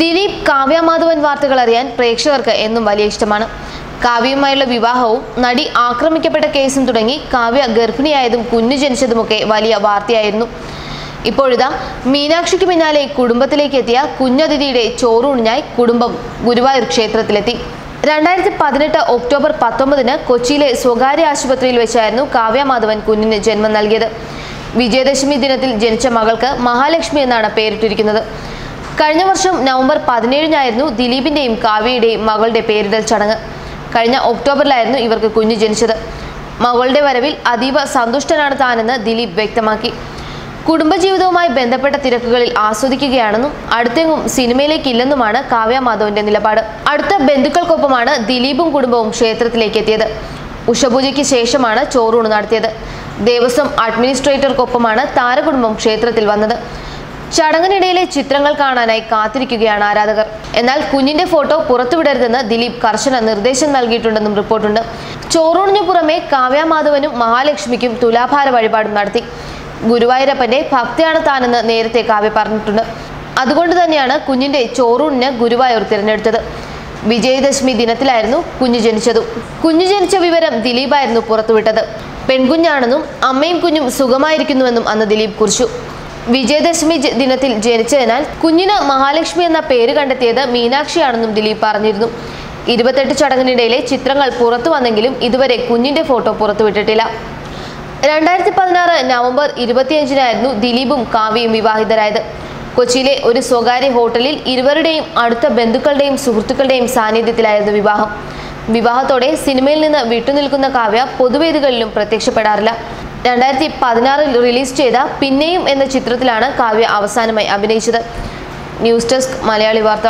ദിലീപ് കാവ്യമാധവൻ വാർത്തകൾ അറിയാൻ പ്രേക്ഷകർക്ക് എന്നും വലിയ ഇഷ്ടമാണ്. കാവ്യയുമായുള്ള വിവാഹവും നടി ആക്രമിക്കപ്പെട്ട കേസും തുടങ്ങി കാവ്യ ഗർഭിണിയായതും കുഞ്ഞു ജനിച്ചതുമൊക്കെ വലിയ വാർത്തയായിരുന്നു. ഇപ്പോഴിതാ മീനാക്ഷിക്ക് പിന്നാലെ കുടുംബത്തിലേക്ക് എത്തിയ കുഞ്ഞതിഥിയുടെ ചോറൂണിനായി കുടുംബം ഗുരുവായൂർ ക്ഷേത്രത്തിലെത്തി. രണ്ടായിരത്തി പതിനെട്ട് ഒക്ടോബർ പത്തൊമ്പതിന് കൊച്ചിയിലെ സ്വകാര്യ ആശുപത്രിയിൽ വെച്ചായിരുന്നു കാവ്യ മാധവൻ കുഞ്ഞിന് ജന്മം നൽകിയത്. വിജയദശമി ദിനത്തിൽ ജനിച്ച മകൾക്ക് മഹാലക്ഷ്മി എന്നാണ് പേരിട്ടിരിക്കുന്നത്. കഴിഞ്ഞ വർഷം നവംബർ പതിനേഴിനായിരുന്നു ദിലീപിന്റെയും കാവ്യയുടെയും മകളുടെ പേരിടൽ ചടങ്ങ്. കഴിഞ്ഞ ഒക്ടോബറിലായിരുന്നു ഇവർക്ക് കുഞ്ഞു ജനിച്ചത്. മകളുടെ വരവിൽ അതീവ സന്തുഷ്ടനാണ് താനെന്ന് ദിലീപ് വ്യക്തമാക്കി. കുടുംബജീവിതവുമായി ബന്ധപ്പെട്ട തിരക്കുകളിൽ ആസ്വദിക്കുകയാണെന്നും അടുത്തെങ്ങും സിനിമയിലേക്ക് ഇല്ലെന്നുമാണ് കാവ്യ മാധവന്റെ നിലപാട്. അടുത്ത ബന്ധുക്കൾക്കൊപ്പമാണ് ദിലീപും കുടുംബവും ക്ഷേത്രത്തിലേക്ക് എത്തിയത് ഉഷപൂജയ്ക്ക് ശേഷമാണ് ചോറൂണ് നടത്തിയത്. ദേവസ്വം അഡ്മിനിസ്ട്രേറ്റർക്കൊപ്പമാണ് താരകുടുംബം ക്ഷേത്രത്തിൽ വന്നത്. ചടങ്ങിനിടയിലെ ചിത്രങ്ങൾ കാണാനായി കാത്തിരിക്കുകയാണ് ആരാധകർ. എന്നാൽ കുഞ്ഞിന്റെ ഫോട്ടോ പുറത്തുവിടരുതെന്ന് ദിലീപ് കർശന നിർദ്ദേശം നൽകിയിട്ടുണ്ടെന്നും റിപ്പോർട്ടുണ്ട്. ചോറൂണിനു പുറമെ കാവ്യാമാധവനും മഹാലക്ഷ്മിക്കും തുലാഭാര വഴിപാടും നടത്തി. ഗുരുവായൂരപ്പന്റെ ഭക്തിയാണ് താനെന്ന് നേരത്തെ കാവ്യ പറഞ്ഞിട്ടുണ്ട്. അതുകൊണ്ട് തന്നെയാണ് കുഞ്ഞിന്റെ ചോറൂണിന് ഗുരുവായൂർ തിരഞ്ഞെടുത്തത്. വിജയദശമി ദിനത്തിലായിരുന്നു കുഞ്ഞു ജനിച്ചതും. കുഞ്ഞു ജനിച്ച വിവരം ദിലീപായിരുന്നു പുറത്തുവിട്ടത്. പെൺകുഞ്ഞാണെന്നും അമ്മയും കുഞ്ഞും സുഖമായിരിക്കുന്നുവെന്നും അന്ന് ദിലീപ് കുറിച്ചു. വിജയദശമി ദിനത്തിൽ ജനിച്ചതിനാൽ കുഞ്ഞിന് മഹാലക്ഷ്മി എന്ന പേര് കണ്ടെത്തിയത് മീനാക്ഷിയാണെന്നും ദിലീപ് പറഞ്ഞിരുന്നു. ഇരുപത്തെട്ട് ചടങ്ങിനിടയിലെ ചിത്രങ്ങൾ പുറത്തു വന്നെങ്കിലും ഇതുവരെ കുഞ്ഞിന്റെ ഫോട്ടോ പുറത്തുവിട്ടിട്ടില്ല. രണ്ടായിരത്തി പതിനാറ് നവംബർ ഇരുപത്തിയഞ്ചിനായിരുന്നു ദിലീപും കാവ്യയും വിവാഹിതരായത്. കൊച്ചിയിലെ ഒരു സ്വകാര്യ ഹോട്ടലിൽ ഇരുവരുടെയും അടുത്ത ബന്ധുക്കളുടെയും സുഹൃത്തുക്കളുടെയും സാന്നിധ്യത്തിലായിരുന്നു വിവാഹം. വിവാഹത്തോടെ സിനിമയിൽ നിന്ന് വിട്ടുനിൽക്കുന്ന കാവ്യ പൊതുവേദികളിലും പ്രത്യക്ഷപ്പെടാറില്ല. രണ്ടായിരത്തി പതിനാറിൽ റിലീസ് ചെയ്ത പിന്നെയും എന്ന ചിത്രത്തിലാണ് കാവ്യ അവസാനമായി അഭിനയിച്ചത്. ന്യൂസ് ഡെസ്ക് മലയാളി വാർത്ത.